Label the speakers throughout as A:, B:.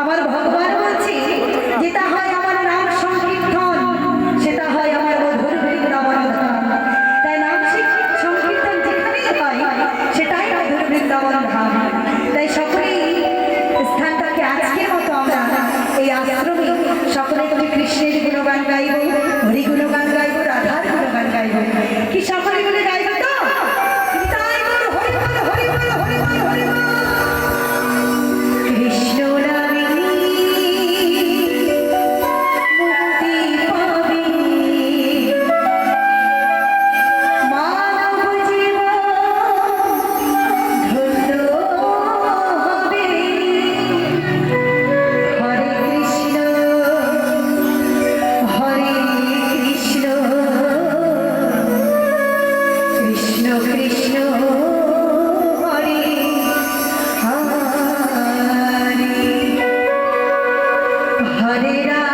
A: আমার ভগবান বলছে গীতা হয় হারেরা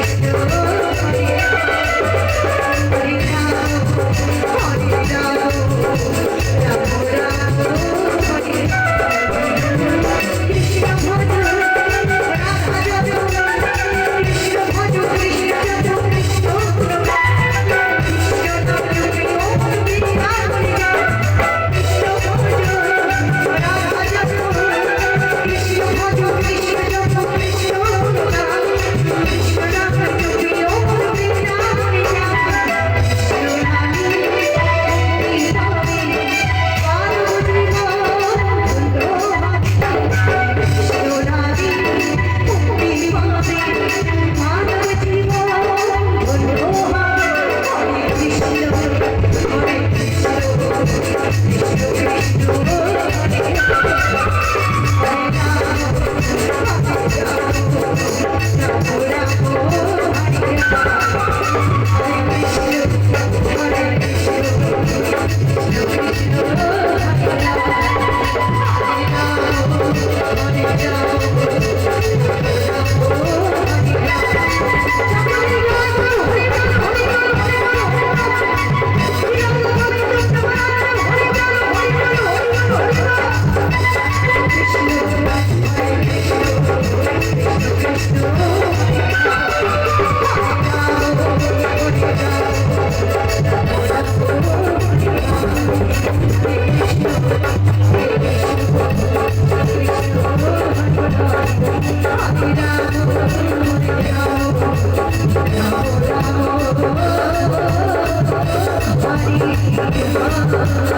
A: Thank you. Thank you.